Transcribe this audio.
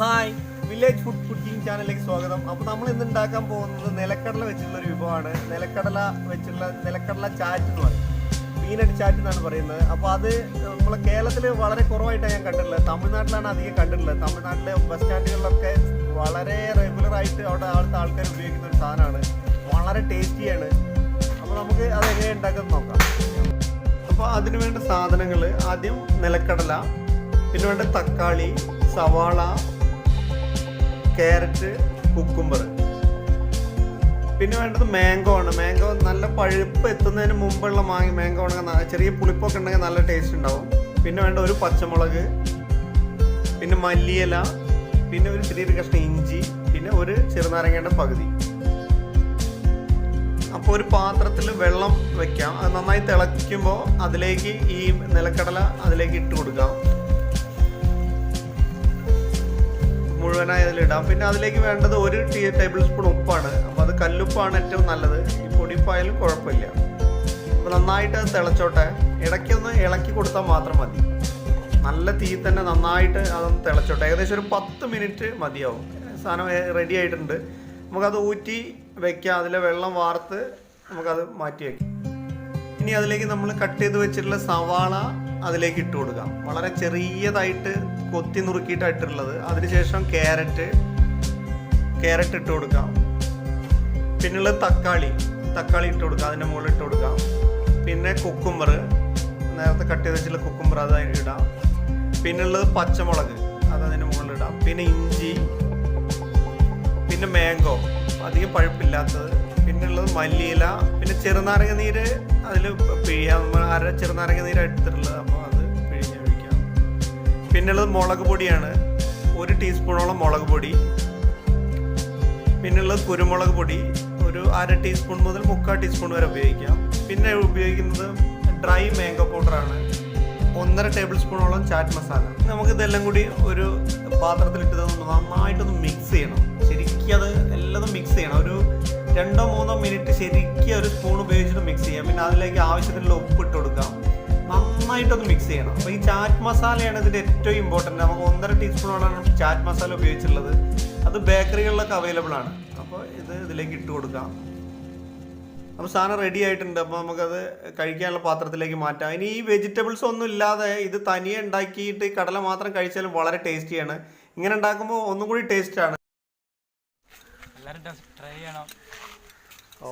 Hi village food cooking ചാനലിലേക്ക് സ്വാഗതം. അപ്പോൾ നമ്മൾ ഇന്ന് ഉണ്ടാക്കാൻ പോകുന്നത് നിലക്കടല വെച്ചിട്ടുള്ള ഒരു വിഭവമാണ്. നിലക്കടല വെച്ചുള്ള നിലക്കടല ചാറ്റ് എന്ന് പറയും. പീനട്ട് ചാറ്റ് എന്നാണ് പറയുന്നത്. അപ്പോൾ അത് നമ്മളെ കേരളത്തിൽ വളരെ കുറവായിട്ടാണ് ഞാൻ കണ്ടിട്ടുള്ളത്. തമിഴ്നാട്ടിലാണ് അധികം കണ്ടിട്ടുള്ളത്. തമിഴ്നാട്ടിലെ ബസ് സ്റ്റാൻഡുകളിലൊക്കെ വളരെ റെഗുലർ ആയിട്ട് അവിടെ അവിടുത്തെ ആൾക്കാർ ഉപയോഗിക്കുന്ന ഒരു സാധനമാണ്. വളരെ ടേസ്റ്റിയാണ് അപ്പോൾ നമുക്ക് അത് എങ്ങനെ ഉണ്ടാക്കുന്നത് നോക്കാം. അപ്പോൾ അതിന് വേണ്ട സാധനങ്ങൾ ആദ്യം നിലക്കടല പിന്നെ വേണ്ട തക്കാളി സവാള ക്യാരറ്റ് കുക്കുംബർ പിന്നെ വേണ്ടത് മാംഗോ ആണ്. മാംഗോ നല്ല പഴുപ്പ് എത്തുന്നതിന് മുമ്പുള്ള മാങ്ങ മാംഗോ ആണെങ്കിൽ ചെറിയ പുളിപ്പൊക്കെ ഉണ്ടെങ്കിൽ നല്ല ടേസ്റ്റ് ഉണ്ടാവും. പിന്നെ വേണ്ട ഒരു പച്ചമുളക് പിന്നെ മല്ലിയില പിന്നെ ഒരു ചെറിയൊരു കഷ്ണം ഇഞ്ചി പിന്നെ ഒരു ചെറുനാരങ്ങയുടെ പകുതി. അപ്പോൾ ഒരു പാത്രത്തിൽ വെള്ളം വെക്കാം. അത് നന്നായി തിളയ്ക്കുമ്പോൾ അതിലേക്ക് ഈ നിലക്കടല അതിലേക്ക് ഇട്ട് കൊടുക്കാം. മുഴുവനായി അതിലിടാം പിന്നെ അതിലേക്ക് വേണ്ടത് ഒരു ടീ ടേബിൾ സ്പൂൺ ഉപ്പാണ്. അപ്പോൾ അത് കല്ലുപ്പാണ് ഏറ്റവും നല്ലത്. ഈ പൊടിപ്പായാലും കുഴപ്പമില്ല. അപ്പോൾ നന്നായിട്ട് തിളച്ചോട്ടെ. ഇടയ്ക്കൊന്ന് ഇളക്കി കൊടുത്താൽ മാത്രം മതി. നല്ല തീ തന്നെ നന്നായിട്ട് അതൊന്ന് തിളച്ചോട്ടെ. ഏകദേശം ഒരു പത്ത് മിനിറ്റ് മതിയാവും. സാധനം റെഡി ആയിട്ടുണ്ട്. നമുക്കത് ഊറ്റി വെക്കാം. അതിലെ വെള്ളം വാർത്ത് നമുക്കത് മാറ്റി വയ്ക്കാം ഇനി അതിലേക്ക് നമ്മൾ കട്ട് ചെയ്ത് വെച്ചിട്ടുള്ള സവാള അതിലേക്ക് ഇട്ട് കൊടുക്കാം. വളരെ ചെറിയതായിട്ട് കൊത്തി നുറുക്കിയിട്ടായിട്ടുള്ളത്. അതിനുശേഷം ക്യാരറ്റ് ക്യാരറ്റ് ഇട്ട് കൊടുക്കാം. പിന്നുള്ളത് തക്കാളി. തക്കാളി ഇട്ട് കൊടുക്കാം. അതിന്റെ മുകളിൽ ഇട്ട് കൊടുക്കാം. പിന്നെ കുക്കുംബർ നേരത്തെ കട്ട് ചെയ്ത് വെച്ചിട്ടുള്ള കുക്കുംബർ അത് ഇടാം. പിന്നുള്ളത് പച്ചമുളക്. അത് അതിന്റെ മുകളിൽ ഇടാം. പിന്നെ ഇഞ്ചി. പിന്നെ മാംഗോ അധികം പഴുപ്പില്ലാത്തത്. പിന്നുള്ളത് മല്ലിയില. പിന്നെ ചെറുനാരങ്ങ നീര് അതിൽ പിഴിയാ. അര ചെറുനാരങ്ങ നീര് എടുത്തിട്ടുള്ളത്. പിന്നെ ഉള്ളത് മുളക് പൊടിയാണ്. ഒരു ടീസ്പൂണോളം മുളക് പൊടി. പിന്നെ ഉള്ളത് കുരുമുളക് പൊടി. ഒരു അര ടീസ്പൂൺ മുതൽ മുക്കാൽ ടീസ്പൂൺ വരെ ഉപയോഗിക്കാം. പിന്നെ ഉപയോഗിക്കുന്നത് ഡ്രൈ മാംഗോ പൗഡറാണ്. ഒന്നര ടേബിൾ സ്പൂണോളം ചാറ്റ് മസാല. നമുക്ക് ഇതെല്ലാം കൂടി ഒരു പാത്രത്തിലിട്ട് നന്നായിട്ടൊന്ന് മിക്സ് ചെയ്യണം. ശരിക്കും അത് എല്ലാം മിക്സ് ചെയ്യണം. ഒരു രണ്ടോ മൂന്നോ മിനിറ്റ് ശരിക്കും ഒരു സ്പൂൺ ഉപയോഗിച്ചിട്ട് മിക്സ് ചെയ്യാം. പിന്നെ അതിലേക്ക് ആവശ്യത്തിനുള്ള ഉപ്പ് ഇട്ട് കൊടുക്കാം. നന്നായിട്ടൊന്ന് മിക്സ് ചെയ്യണം. അപ്പോൾ ഈ ചാറ്റ് മസാലയാണ് ഇതിന്റെ ഏറ്റവും ഇമ്പോർട്ടന്റ് നമുക്ക് ഒന്നര ടീസ്പൂണോളാണ് ചാറ്റ് മസാല ഉപയോഗിച്ചിട്ടുള്ളത്. അത് ബേക്കറികളിലൊക്കെ അവൈലബിൾ ആണ്. അപ്പോൾ ഇത് ഇതിലേക്ക് ഇട്ട് കൊടുക്കാം. അപ്പോൾ സാധനം റെഡി ആയിട്ടുണ്ട്. അപ്പോൾ നമുക്കത് കഴിക്കാനുള്ള പാത്രത്തിലേക്ക് മാറ്റാം. ഇനി ഈ വെജിറ്റബിൾസ് ഒന്നും ഇല്ലാതെ ഇത് തനിയെ ഉണ്ടാക്കിയിട്ട് ഈ കടല മാത്രം കഴിച്ചാലും വളരെ ടേസ്റ്റിയാണ് ഇങ്ങനെ ഉണ്ടാക്കുമ്പോൾ ഒന്നും കൂടി ടേസ്റ്റാണ് എല്ലാവരും ട്രൈ ചെയ്യണം. ഓ.